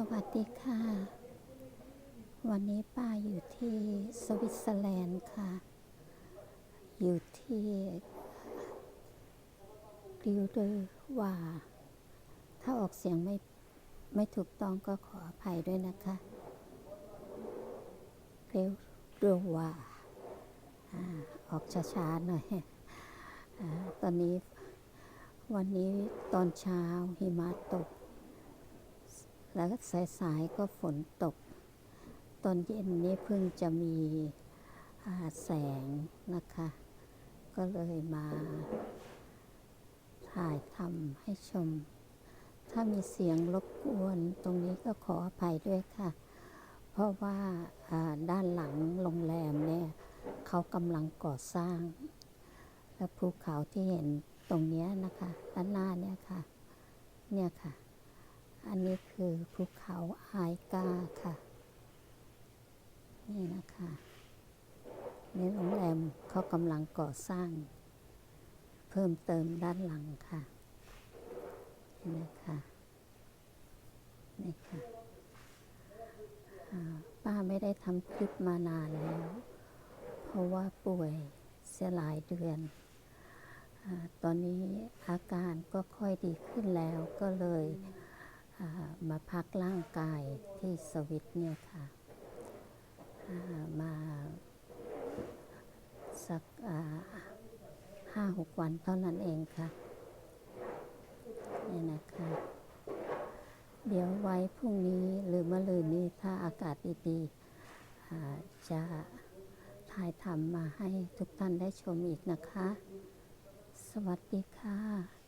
สวัสดีค่ะ วันนี้ป้าอยู่ที่สวิตเซอร์แลนด์ค่ะ อยู่ที่กิลเดอร์ว่า ถ้าออกเสียงไม่ไม่ถูกต้องก็ขออภัยด้วยนะคะรียวเรือว่าอ่าออกช้าๆหน่อยอตอนนี้วันนี้ตอนเช้าหิมะตก แล้วสายๆก็ฝนตก ตอนเย็นนี้เพิ่งจะมีแสงนะคะ ก็เลยมาถ่ายทำให้ชม ถ้ามีเสียงรบกวนตรงนี้ก็ขออภัยด้วยค่ะ เพราะว่าด้านหลังโรงแรมเนี่ยเขากำลังก่อสร้าง และภูเขาที่เห็นตรงนี้นะคะ ด้านหน้าเนี่ยค่ะ เนี่ยค่ะ อันนี้คือภูเขาไอายกาค่ะ นี่นะคะนี่โรงแรมเขากำลังก่อสร้าง เพิ่มเติมด้านหลังค่ะ นี่นะคะนี่ค่ะป้าไม่ได้ทำคลิปมานานแล้ว เพราะว่าป่วยเสียหลายเดือนอตอนนี้อาการก็ค่อยดีขึ้นแล้วก็เลย มาพักร่างกายที่สวิตเนี่ยค่ะามาสักห้าหกวันเท่านั้นเองค่ะนี่นะคะ เดี๋ยวไว้พรุ่งนี้หรือมะรืนนี้ถ้าอากาศดีๆจะถ่ายทำมาให้ทุกท่านได้ชมอีกนะคะ สวัสดีค่ะ